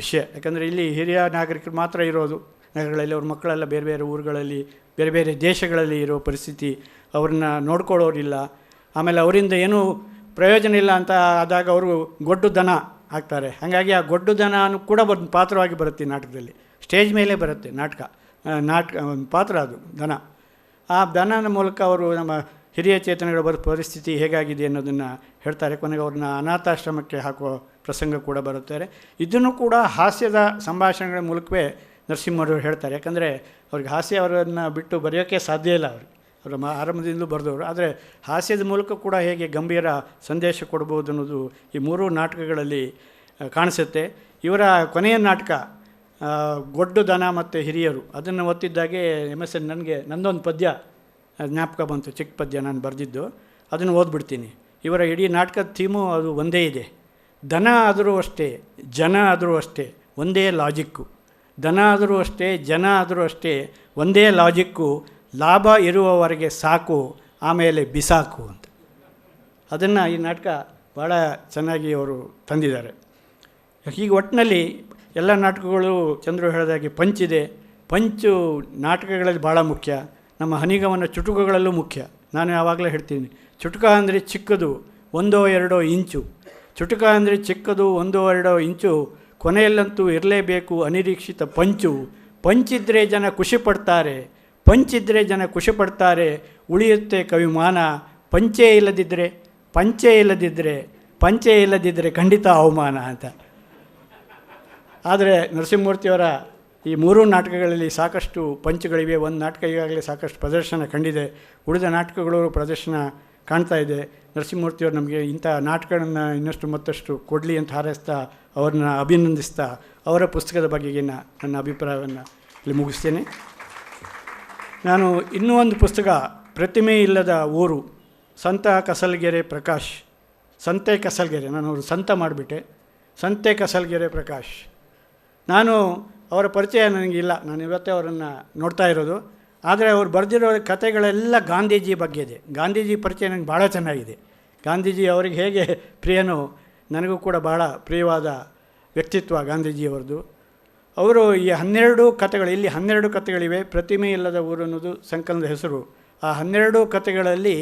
ವಿಷಯ. ಯಾಕಂದರೆ ಇಲ್ಲಿ ಹಿರಿಯ ನಾಗರಿಕರು ಮಾತ್ರ ಇರೋದು. ನಗರಗಳಲ್ಲಿ ಅವ್ರ ಮಕ್ಕಳೆಲ್ಲ ಬೇರೆ ಬೇರೆ ಊರುಗಳಲ್ಲಿ, ಬೇರೆ ಬೇರೆ ದೇಶಗಳಲ್ಲಿ ಇರೋ ಪರಿಸ್ಥಿತಿ ಅವ್ರನ್ನ ನೋಡ್ಕೊಳ್ಳೋರಿಲ್ಲ. ಆಮೇಲೆ ಅವರಿಂದ ಏನೂ ಪ್ರಯೋಜನ ಇಲ್ಲ ಅಂತ ಆದಾಗ ಅವರು ಗೊಡ್ಡು ದನ ಆಗ್ತಾರೆ ಹಾಗಾಗಿ ಆ ಗೊಡ್ಡು ದನ ಕೂಡ ಒಂದು ಪಾತ್ರವಾಗಿ ಬರುತ್ತೆ ನಾಟಕದಲ್ಲಿ. ಸ್ಟೇಜ್ ಮೇಲೆ ಬರುತ್ತೆ ನಾಟಕ. ನಾಟಕ ಒಂದು ಪಾತ್ರ ಅದು, ದನ. ಆ ದನದ ಮೂಲಕ ಅವರು ನಮ್ಮ ಹಿರಿಯ ಚೇತನಗಳ ಬರೋ ಪರಿಸ್ಥಿತಿ ಹೇಗಾಗಿದೆ ಅನ್ನೋದನ್ನು ಹೇಳ್ತಾರೆ. ಕೊನೆಗೆ ಅವ್ರನ್ನ ಅನಾಥಾಶ್ರಮಕ್ಕೆ ಹಾಕೋ ಪ್ರಸಂಗ ಕೂಡ ಬರುತ್ತಾರೆ. ಇದನ್ನು ಕೂಡ ಹಾಸ್ಯದ ಸಂಭಾಷಣೆಗಳ ಮೂಲಕವೇ ನರಸಿಂಹರು ಹೇಳ್ತಾರೆ. ಯಾಕಂದರೆ ಅವ್ರಿಗೆ ಹಾಸ್ಯ ಅವರನ್ನು ಬಿಟ್ಟು ಬರೆಯೋಕ್ಕೆ ಸಾಧ್ಯ ಇಲ್ಲ ಅವರು. ಅವರ ಆರಂಭದಿಂದಲೂ ಬರೆದವರು. ಆದರೆ ಹಾಸ್ಯದ ಮೂಲಕ ಕೂಡ ಹೇಗೆ ಗಂಭೀರ ಸಂದೇಶ ಕೊಡ್ಬೋದು ಅನ್ನೋದು ಈ ಮೂರೂ ನಾಟಕಗಳಲ್ಲಿ ಕಾಣಿಸುತ್ತೆ. ಇವರ ಕೊನೆಯ ನಾಟಕ ಗೊಡ್ಡು ದನ ಮತ್ತು ಹಿರಿಯರು. ಅದನ್ನು ಓದ್ತಿದ್ದಾಗೆ ಎಂ ಎಸ್ ಎನ್ ನನಗೆ ನಂದೊಂದು ಪದ್ಯ ಜ್ಞಾಪಕ ಬಂತು. ಚಿಕ್ಕ ಪದ್ಯ ನಾನು ಬರೆದಿದ್ದು. ಅದನ್ನು ಓದ್ಬಿಡ್ತೀನಿ. ಇವರ ಇಡೀ ನಾಟಕದ ಥೀಮು ಅದು ಒಂದೇ ಇದೆ. ದನ ಆದರೂ ಅಷ್ಟೇ, ಜನ ಆದರೂ ಅಷ್ಟೇ, ಒಂದೇ ಲಾಜಿಕ್ಕು ದನ ಆದರೂ ಅಷ್ಟೇ, ಜನ ಆದರೂ ಅಷ್ಟೇ, ಒಂದೇ ಲಾಜಿಕ್ಕು ಲಾಭ ಇರುವವರೆಗೆ ಸಾಕು, ಆಮೇಲೆ ಬಿಸಾಕು ಅಂತ. ಅದನ್ನು ಈ ನಾಟಕ ಭಾಳ ಚೆನ್ನಾಗಿ ಅವರು ತಂದಿದ್ದಾರೆ. ಹೀಗೆ ಒಟ್ಟಿನಲ್ಲಿ ಎಲ್ಲ ನಾಟಕಗಳು ಚಂದ್ರು ಹೇಳಿದಾಗೆ ಪಂಚಿದೆ ಪಂಚು ನಾಟಕಗಳಲ್ಲಿ ಭಾಳ ಮುಖ್ಯ. ನಮ್ಮ ಹನಿಗಮನ ಚುಟುಕುಗಳಲ್ಲೂ ಮುಖ್ಯ. ನಾನು ಯಾವಾಗಲೇ ಹೇಳ್ತೀನಿ, ಚುಟುಕ ಅಂದರೆ ಚಿಕ್ಕದು, ಒಂದೋ ಎರಡೋ ಇಂಚು. ಚುಟುಕ ಅಂದರೆ ಚಿಕ್ಕದು, ಒಂದೋ ಎರಡೋ ಇಂಚು ಕೊನೆಯಲ್ಲಂತೂ ಇರಲೇಬೇಕು ಅನಿರೀಕ್ಷಿತ ಪಂಚು. ಪಂಚಿದ್ರೆ ಜನ ಖುಷಿ ಪಡ್ತಾರೆ ಪಂಚಿದ್ರೆ ಜನ ಖುಷಿ ಪಡ್ತಾರೆ ಉಳಿಯುತ್ತೆ ಕವಿಮಾನ ಪಂಚೇ ಇಲ್ಲದಿದ್ದರೆ ಪಂಚೆ ಇಲ್ಲದಿದ್ದರೆ ಪಂಚೆ ಇಲ್ಲದಿದ್ದರೆ ಖಂಡಿತ ಅವಮಾನ ಅಂತ. ಆದರೆ ನರಸಿಂಹಮೂರ್ತಿಯವರ ಈ ಮೂರೂ ನಾಟಕಗಳಲ್ಲಿ ಸಾಕಷ್ಟು ಪಂಚಗಳಿವೆ. ಒಂದು ನಾಟಕ ಈಗಾಗಲೇ ಸಾಕಷ್ಟು ಪ್ರದರ್ಶನ ಕಂಡಿದೆ. ಉಳಿದ ನಾಟಕಗಳು ಪ್ರದರ್ಶನ ಕಾಣ್ತಾ ಇದೆ. ನರಸಿಂಹಮೂರ್ತಿಯವರು ನಮಗೆ ಇಂಥ ನಾಟಕಗಳನ್ನು ಇನ್ನಷ್ಟು ಮತ್ತಷ್ಟು ಕೊಡಲಿ ಅಂತ ಹಾರೈಸ್ತಾ ಅವ್ರನ್ನ ಅಭಿನಂದಿಸ್ತಾ ಅವರ ಪುಸ್ತಕದ ಬಗೆಗಿನ ನನ್ನ ಅಭಿಪ್ರಾಯವನ್ನು ಇಲ್ಲಿ ಮುಗಿಸ್ತೇನೆ. ನಾನು ಇನ್ನೂ ಒಂದು ಪುಸ್ತಕ, ಪ್ರತಿಮೆ ಇಲ್ಲದ ಊರು, ಸಂತ ಕಸಲ್ಗೆರೆ ಪ್ರಕಾಶ್, ಸಂತೆ ಕಸಲ್ಗೆರೆ, ನಾನು ಅವರು ಸಂತ ಮಾಡಿಬಿಟ್ಟೆ. ಸಂತೆ ಕಸಲ್ಗೆರೆ ಪ್ರಕಾಶ್. ನಾನು ಅವರ ಪರಿಚಯ ನನಗಿಲ್ಲ. ನಾನು ಇವತ್ತೇ ಅವರನ್ನು ನೋಡ್ತಾ ಇರೋದು. ಆದರೆ ಅವ್ರು ಬರೆದಿರೋ ಕಥೆಗಳೆಲ್ಲ ಗಾಂಧೀಜಿ ಬಗ್ಗೆ ಇದೆ. ಗಾಂಧೀಜಿ ಪರಿಚಯ ನನಗೆ ಭಾಳ ಚೆನ್ನಾಗಿದೆ. ಗಾಂಧೀಜಿ ಅವರಿಗೆ ಹೇಗೆ ಪ್ರಿಯನೋ ನನಗೂ ಕೂಡ ಭಾಳ ಪ್ರಿಯವಾದ ವ್ಯಕ್ತಿತ್ವ ಗಾಂಧೀಜಿಯವ್ರದ್ದು ಅವರು ಈ ಹನ್ನೆರಡು ಕಥೆಗಳು, ಇಲ್ಲಿ ಹನ್ನೆರಡು ಕಥೆಗಳಿವೆ, ಪ್ರತಿಮೆ ಇಲ್ಲದ ಊರು ಅನ್ನೋದು ಸಂಕಲನದ ಹೆಸರು. ಆ ಹನ್ನೆರಡು ಕಥೆಗಳಲ್ಲಿ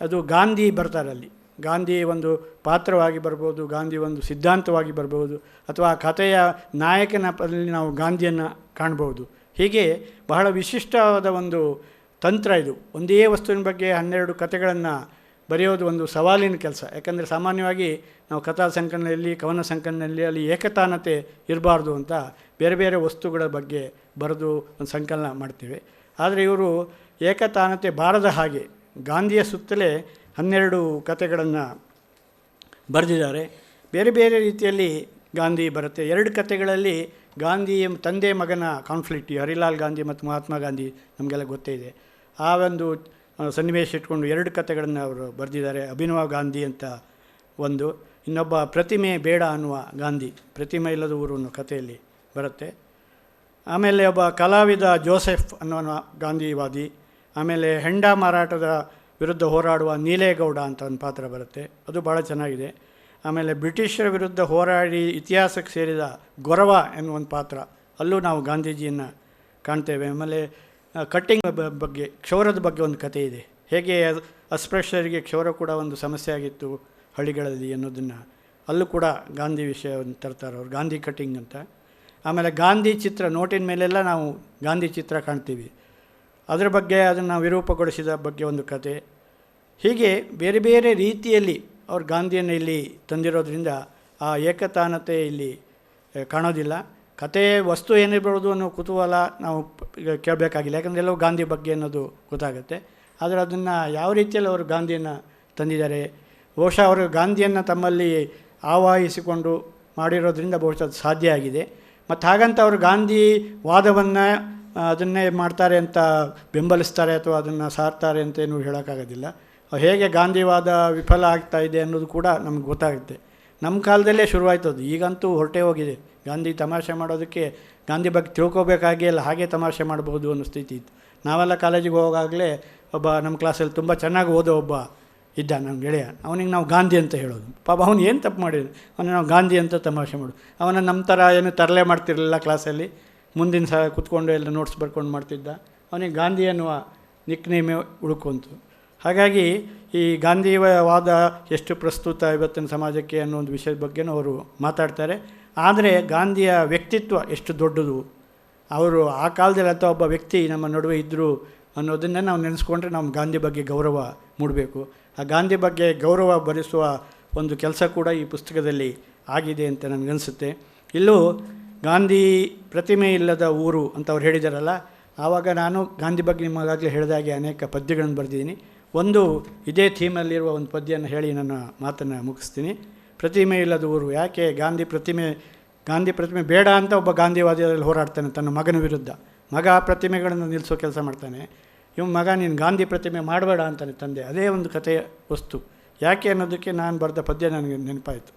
ಅದು ಗಾಂಧಿ ಬರ್ತಾರಲ್ಲಿ ಗಾಂಧಿ ಒಂದು ಪಾತ್ರವಾಗಿ ಬರ್ಬೋದು, ಗಾಂಧಿ ಒಂದು ಸಿದ್ಧಾಂತವಾಗಿ ಬರ್ಬೋದು, ಅಥವಾ ಆ ಕಥೆಯ ನಾಯಕನ ಪದಲ್ಲಿ ನಾವು ಗಾಂಧಿಯನ್ನು ಕಾಣ್ಬೋದು. ಹೀಗೆ ಬಹಳ ವಿಶಿಷ್ಟವಾದ ಒಂದು ತಂತ್ರ ಇದು. ಒಂದೇ ವಸ್ತುವಿನ ಬಗ್ಗೆ ಹನ್ನೆರಡು ಕಥೆಗಳನ್ನು ಬರೆಯೋದು ಒಂದು ಸವಾಲಿನ ಕೆಲಸ. ಯಾಕಂದರೆ ಸಾಮಾನ್ಯವಾಗಿ ನಾವು ಕಥಾ ಸಂಕಲನದಲ್ಲಿ, ಕವನ ಸಂಕಲನದಲ್ಲಿ ಅಲ್ಲಿ ಏಕತಾನತೆ ಇರಬಾರ್ದು ಅಂತ ಬೇರೆ ಬೇರೆ ವಸ್ತುಗಳ ಬಗ್ಗೆ ಬರೆದು ಒಂದು ಸಂಕಲನ ಮಾಡ್ತೇವೆ. ಆದರೆ ಇವರು ಏಕತಾನತೆ ಬಾರದ ಹಾಗೆ ಗಾಂಧಿಯ ಸುತ್ತಲೇ ಹನ್ನೆರಡು ಕಥೆಗಳನ್ನು ಬರೆದಿದ್ದಾರೆ. ಬೇರೆ ಬೇರೆ ರೀತಿಯಲ್ಲಿ ಗಾಂಧಿ ಬರುತ್ತೆ. ಎರಡು ಕಥೆಗಳಲ್ಲಿ ಗಾಂಧಿ ತಂದೆ ಮಗನ ಕಾನ್ಫ್ಲಿಕ್ಟ್ ಹರಿಲಾಲ್ ಗಾಂಧಿ ಮತ್ತು ಮಹಾತ್ಮ ಗಾಂಧಿ ನಮಗೆಲ್ಲ ಗೊತ್ತೇ ಇದೆ. ಆ ಒಂದು ಸನ್ನಿವೇಶ ಇಟ್ಕೊಂಡು ಎರಡು ಕಥೆಗಳನ್ನು ಅವರು ಬರೆದಿದ್ದಾರೆ, ಅಭಿನವ ಗಾಂಧಿ ಅಂತ ಒಂದು. ಇನ್ನೊಬ್ಬ, ಪ್ರತಿಮೆ ಬೇಡ ಅನ್ನುವ ಗಾಂಧಿ, ಪ್ರತಿಮೆ ಇಲ್ಲದ ಊರು ಅನ್ನೋ ಕಥೆಯಲ್ಲಿ ಬರುತ್ತೆ. ಆಮೇಲೆ ಒಬ್ಬ ಕಲಾವಿದ ಜೋಸೆಫ್ ಅನ್ನೋ ಗಾಂಧಿವಾದಿ, ಆಮೇಲೆ ಹೆಂಡ ಮಾರಾಟದ ವಿರುದ್ಧ ಹೋರಾಡುವ ನೀಲೇಗೌಡ ಅಂತ ಒಂದು ಪಾತ್ರ ಬರುತ್ತೆ. ಅದು ಭಾಳ ಚೆನ್ನಾಗಿದೆ. ಆಮೇಲೆ ಬ್ರಿಟಿಷರ ವಿರುದ್ಧ ಹೋರಾಡಿ ಇತಿಹಾಸಕ್ಕೆ ಸೇರಿದ ಗೊರವ ಎನ್ನುವ ಒಂದು ಪಾತ್ರ ಅಲ್ಲೂ ನಾವು ಗಾಂಧೀಜಿಯನ್ನು ಕಾಣ್ತೇವೆ. ಆಮೇಲೆ ಕಟ್ಟಿಂಗ್ ಬಗ್ಗೆ, ಕ್ಷೌರದ ಬಗ್ಗೆ ಒಂದು ಕತೆ ಇದೆ. ಹೇಗೆ ಅಸ್- ಅಸ್ಪೃಶ್ಯರಿಗೆ ಕ್ಷೌರ ಕೂಡ ಒಂದು ಸಮಸ್ಯೆ ಆಗಿತ್ತು ಹಳ್ಳಿಗಳಲ್ಲಿ ಅನ್ನೋದನ್ನು ಅಲ್ಲೂ ಕೂಡ ಗಾಂಧಿ ವಿಷಯವನ್ನು ತರ್ತಾರೆ ಅವ್ರು, ಗಾಂಧಿ ಕಟ್ಟಿಂಗ್ ಅಂತ. ಆಮೇಲೆ ಗಾಂಧಿ ಚಿತ್ರ ನೋಟಿನ ಮೇಲೆಲ್ಲ ನಾವು ಗಾಂಧಿ ಚಿತ್ರ ಕಾಣ್ತೀವಿ. ಅದರ ಬಗ್ಗೆ ಅದನ್ನು ವಿರೂಪಗೊಳಿಸಿದ ಬಗ್ಗೆ ಒಂದು ಕತೆ ಹೀಗೆ ಬೇರೆ ಬೇರೆ ರೀತಿಯಲ್ಲಿ ಅವ್ರು ಗಾಂಧಿಯನ್ನು ಇಲ್ಲಿ ತಂದಿರೋದ್ರಿಂದ ಆ ಏಕತಾನತೆ ಇಲ್ಲಿ ಕಾಣೋದಿಲ್ಲ. ಕತೆ ವಸ್ತು ಏನಿರ್ಬೋದು ಅನ್ನೋ ಕುತೂಹಲ ನಾವು ಕೇಳಬೇಕಾಗಿಲ್ಲ. ಯಾಕಂದರೆ ಎಲ್ಲವೂ ಗಾಂಧಿ ಬಗ್ಗೆ ಅನ್ನೋದು ಗೊತ್ತಾಗುತ್ತೆ. ಆದರೆ ಅದನ್ನು ಯಾವ ರೀತಿಯಲ್ಲಿ ಅವರು ಗಾಂಧಿಯನ್ನು ತಂದಿದ್ದಾರೆ? ಬಹುಶಃ ಅವರು ಗಾಂಧಿಯನ್ನು ತಮ್ಮಲ್ಲಿ ಆವಾಹಿಸಿಕೊಂಡು ಮಾಡಿರೋದ್ರಿಂದ ಬಹುಶಃ ಅದು ಸಾಧ್ಯ ಆಗಿದೆ. ಮತ್ತು ಹಾಗಂತ ಅವರು ಗಾಂಧಿ ವಾದವನ್ನು ಅದನ್ನೇ ಮಾಡ್ತಾರೆ ಅಂತ ಬೆಂಬಲಿಸ್ತಾರೆ ಅಥವಾ ಅದನ್ನು ಸಾರ್ತಾರೆ ಅಂತ ಏನು ಹೇಳೋಕ್ಕಾಗೋದಿಲ್ಲ. ಹೇಗೆ ಗಾಂಧಿವಾದ ವಿಫಲ ಆಗ್ತಾ ಇದೆ ಅನ್ನೋದು ಕೂಡ ನಮ್ಗೆ ಗೊತ್ತಾಗುತ್ತೆ. ನಮ್ಮ ಕಾಲದಲ್ಲೇ ಶುರುವಾಯ್ತು ಅದು. ಈಗಂತೂ ಹೊರಟೇ ಹೋಗಿದೆ. ಗಾಂಧಿ ತಮಾಷೆ ಮಾಡೋದಕ್ಕೆ ಗಾಂಧಿ ಬಗ್ಗೆ ತಿಳ್ಕೊಬೇಕಾಗೇ ಇಲ್ಲ. ಹಾಗೆ ತಮಾಷೆ ಮಾಡ್ಬೋದು ಅನ್ನೋ ಸ್ಥಿತಿ ಇತ್ತು. ನಾವೆಲ್ಲ ಕಾಲೇಜಿಗೆ ಹೋಗಾಗಲೇ ಒಬ್ಬ ನಮ್ಮ ಕ್ಲಾಸಲ್ಲಿ ತುಂಬ ಚೆನ್ನಾಗಿ ಓದೋ ಒಬ್ಬ ಇದ್ದ ನಮ್ಮ ಗೆಳೆಯ. ಅವನಿಗೆ ನಾವು ಗಾಂಧಿ ಅಂತ ಹೇಳೋದು. ಪಾಪ ಅವನು ಏನು ತಪ್ಪು ಮಾಡಿದ್ರು? ಅವನು ನಾವು ಗಾಂಧಿ ಅಂತ ತಮಾಷೆ ಮಾಡು ಅವನ ನಮ್ಮ ಥರ ಏನು ತರಲೆ ಮಾಡ್ತಿರಲಿಲ್ಲ ಕ್ಲಾಸಲ್ಲಿ. ಮುಂದಿನ ಸಹ ಕುತ್ಕೊಂಡು ಎಲ್ಲ ನೋಟ್ಸ್ ಬರ್ಕೊಂಡು ಮಾಡ್ತಿದ್ದ. ಅವನಿಗೆ ಗಾಂಧಿ ಅನ್ನುವ ನಿಕ್ ನೇಮೇ ಹಾಗಾಗಿ ಈ ಗಾಂಧಿವಾದ ಎಷ್ಟು ಪ್ರಸ್ತುತ ಇವತ್ತಿನ ಸಮಾಜಕ್ಕೆ ಅನ್ನೋ ಒಂದು ವಿಷಯದ ಬಗ್ಗೆನೂ ಅವರು ಮಾತಾಡ್ತಾರೆ. ಆದರೆ ಗಾಂಧಿಯ ವ್ಯಕ್ತಿತ್ವ ಎಷ್ಟು ದೊಡ್ಡದು. ಅವರು ಆ ಕಾಲದಲ್ಲಿ ಅಥವಾ ಒಬ್ಬ ವ್ಯಕ್ತಿ ನಮ್ಮ ನಡುವೆ ಇದ್ದರು ಅನ್ನೋದನ್ನು ನಾವು ನೆನೆಸ್ಕೊಂಡ್ರೆ ನಮ್ಮ ಗಾಂಧಿ ಬಗ್ಗೆ ಗೌರವ ಮೂಡಬೇಕು. ಆ ಗಾಂಧಿ ಬಗ್ಗೆ ಗೌರವ ಭರಿಸುವ ಒಂದು ಕೆಲಸ ಕೂಡ ಈ ಪುಸ್ತಕದಲ್ಲಿ ಆಗಿದೆ ಅಂತ ನನಗನ್ಸುತ್ತೆ ಇಲ್ಲೂ ಗಾಂಧಿ ಪ್ರತಿಮೆ ಇಲ್ಲದ ಊರು ಅಂತ ಅವ್ರು ಹೇಳಿದಾರಲ್ಲ, ಆವಾಗ ನಾನು ಗಾಂಧಿ ಬಗ್ಗೆ ನಿಮಗಾಗಲೇ ಹೇಳಿದಾಗೆ ಅನೇಕ ಪದ್ಯಗಳನ್ನು ಬರೆದಿದ್ದೀನಿ. ಒಂದು ಇದೇ ಥೀಮಲ್ಲಿರುವ ಒಂದು ಪದ್ಯನ ಹೇಳಿ ನನ್ನ ಮಾತನ್ನು ಮುಗಿಸ್ತೀನಿ. ಪ್ರತಿಮೆ ಇಲ್ಲದ ಊರು. ಯಾಕೆ? ಗಾಂಧಿ ಪ್ರತಿಮೆ ಗಾಂಧಿ ಪ್ರತಿಮೆ ಬೇಡ ಅಂತ ಒಬ್ಬ ಗಾಂಧಿವಾದಿಯಲ್ಲಿ ಹೋರಾಡ್ತಾನೆ ತನ್ನ ಮಗನ ವಿರುದ್ಧ. ಮಗ ಪ್ರತಿಮೆಗಳನ್ನು ನಿಲ್ಲಿಸೋ ಕೆಲಸ ಮಾಡ್ತಾನೆ. ಇವ್ ಮಗ ನೀನು ಗಾಂಧಿ ಪ್ರತಿಮೆ ಮಾಡಬೇಡ ಅಂತಾನೆ ತಂದೆ. ಅದೇ ಒಂದು ಕಥೆಯ ವಸ್ತು. ಯಾಕೆ ಅನ್ನೋದಕ್ಕೆ ನಾನು ಬರೆದ ಪದ್ಯ ನನಗೆ ನೆನಪಾಯಿತು.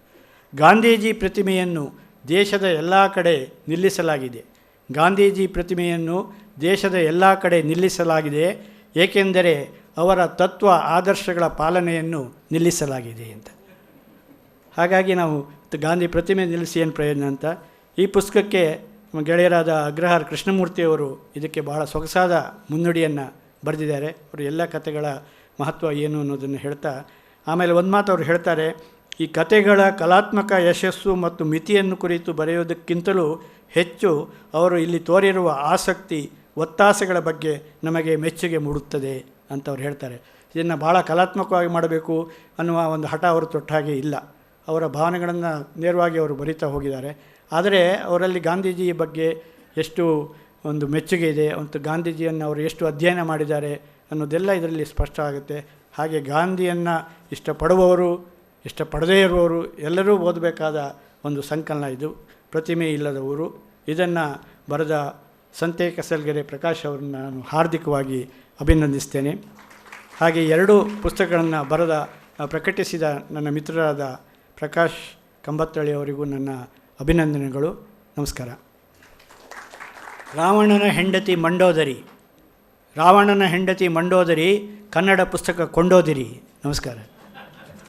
ಗಾಂಧೀಜಿ ಪ್ರತಿಮೆಯನ್ನು ದೇಶದ ಎಲ್ಲ ಕಡೆ ನಿಲ್ಲಿಸಲಾಗಿದೆ. ಗಾಂಧೀಜಿ ಪ್ರತಿಮೆಯನ್ನು ದೇಶದ ಎಲ್ಲ ಕಡೆ ನಿಲ್ಲಿಸಲಾಗಿದೆ. ಏಕೆಂದರೆ ಅವರ ತತ್ವ ಆದರ್ಶಗಳ ಪಾಲನೆಯನ್ನು ನಿಲ್ಲಿಸಲಾಗಿದೆ ಅಂತ. ಹಾಗಾಗಿ ನಾವು ಗಾಂಧಿ ಪ್ರತಿಮೆ ನಿಲ್ಲಿಸಿ ಏನು ಪ್ರಯೋಜನ ಅಂತ. ಈ ಪುಸ್ತಕಕ್ಕೆ ನಮ್ಮ ಗೆಳೆಯರಾದ ಅಗ್ರಹಾರ್ ಕೃಷ್ಣಮೂರ್ತಿಯವರು ಇದಕ್ಕೆ ಬಹಳ ಸೊಗಸಾದ ಮುನ್ನುಡಿಯನ್ನು ಬರೆದಿದ್ದಾರೆ. ಅವರು ಎಲ್ಲ ಕಥೆಗಳ ಮಹತ್ವ ಏನು ಅನ್ನೋದನ್ನು ಹೇಳ್ತಾ, ಆಮೇಲೆ ಒಂದು ಮಾತು ಅವರು ಹೇಳ್ತಾರೆ, ಈ ಕಥೆಗಳ ಕಲಾತ್ಮಕ ಯಶಸ್ಸು ಮತ್ತು ಮಿತಿಯನ್ನು ಕುರಿತು ಬರೆಯೋದಕ್ಕಿಂತಲೂ ಹೆಚ್ಚು ಅವರು ಇಲ್ಲಿ ತೋರಿರುವ ಆಸಕ್ತಿ, ಒತ್ತಾಸೆಗಳ ಬಗ್ಗೆ ನಮಗೆ ಮೆಚ್ಚುಗೆ ಮೂಡುತ್ತದೆ. ಅಂತ ಅವ್ರು ಹೇಳ್ತಾರೆ. ಇದನ್ನು ಭಾಳ ಕಲಾತ್ಮಕವಾಗಿ ಮಾಡಬೇಕು ಅನ್ನುವ ಒಂದು ಹಠ ಅವರು ತೊಟ್ಟ ಹಾಗೆ ಇಲ್ಲ. ಅವರ ಭಾವನೆಗಳನ್ನು ನೇರವಾಗಿ ಅವರು ಬರಿತಾ ಹೋಗಿದ್ದಾರೆ. ಆದರೆ ಅವರಲ್ಲಿ ಗಾಂಧೀಜಿ ಬಗ್ಗೆ ಎಷ್ಟು ಒಂದು ಮೆಚ್ಚುಗೆ ಇದೆ, ಮತ್ತು ಗಾಂಧೀಜಿಯನ್ನು ಅವರು ಎಷ್ಟು ಅಧ್ಯಯನ ಮಾಡಿದ್ದಾರೆ ಅನ್ನೋದೆಲ್ಲ ಇದರಲ್ಲಿ ಸ್ಪಷ್ಟ ಆಗುತ್ತೆ. ಹಾಗೆ ಗಾಂಧಿಯನ್ನು ಇಷ್ಟಪಡುವವರು, ಇಷ್ಟಪಡದೇ ಇರುವವರು ಎಲ್ಲರೂ ಓದಬೇಕಾದ ಒಂದು ಸಂಕಲನ ಇದು. ಪ್ರತಿಮೆ ಇಲ್ಲದ ಊರು. ಇದನ್ನು ಬರೆದ ಸಂತೆ ಕಸಲ್ಗೆರೆ ಪ್ರಕಾಶ್ ಅವರನ್ನು ನಾನು ಹಾರ್ದಿಕವಾಗಿ ಅಭಿನಂದಿಸ್ತೇನೆ. ಹಾಗೆ ಎರಡು ಪುಸ್ತಕಗಳನ್ನು ಬರೆದ ಪ್ರಕಟಿಸಿದ ನನ್ನ ಮಿತ್ರರಾದ ಪ್ರಕಾಶ್ ಕಂಬತ್ತಳ್ಳಿ ಅವರಿಗೂ ನನ್ನ ಅಭಿನಂದನೆಗಳು. ನಮಸ್ಕಾರ. ರಾವಣನ ಹೆಂಡತಿ ಮಂಡೋದರಿ. ರಾವಣನ ಹೆಂಡತಿ ಮಂಡೋದರಿ ಕನ್ನಡ ಪುಸ್ತಕ ಕೊಂಡೋದಿರಿ. ನಮಸ್ಕಾರ.